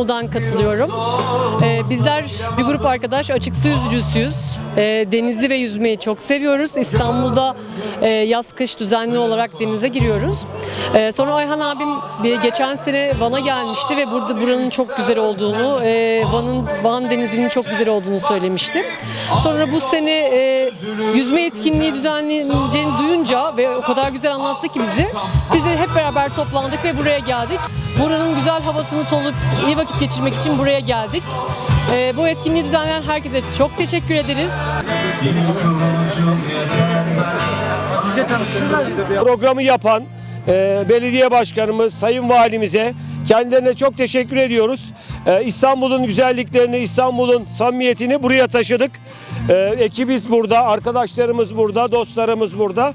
Bursa'dan katılıyorum. Ee, bizler bir grup arkadaş açık su yüzücüsüyüz. Ee, denizi ve yüzmeyi çok seviyoruz. İstanbul'da e, yaz kış düzenli olarak denize giriyoruz. Ee, sonra Ayhan abim bir geçen sene Van'a gelmişti ve burada buranın çok güzel olduğunu, e, Van'ın Van denizinin çok güzel olduğunu söylemişti. Sonra bu sene e, yüzme etkinliği düzenleneceğini duyunca ve o kadar güzel anlattı ki bizi. Biz de hep beraber toplandık ve buraya geldik. Buranın güzel havasını solup iyi vakit geçirmek için buraya geldik. Ee, bu etkinliği düzenleyen herkese çok teşekkür ederiz. programı yapan e, belediye başkanımız, sayın valimize kendilerine çok teşekkür ediyoruz. E, İstanbul'un güzelliklerini, İstanbul'un samimiyetini buraya taşıdık. E, ekibiz burada, arkadaşlarımız burada, dostlarımız burada.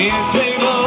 Can't take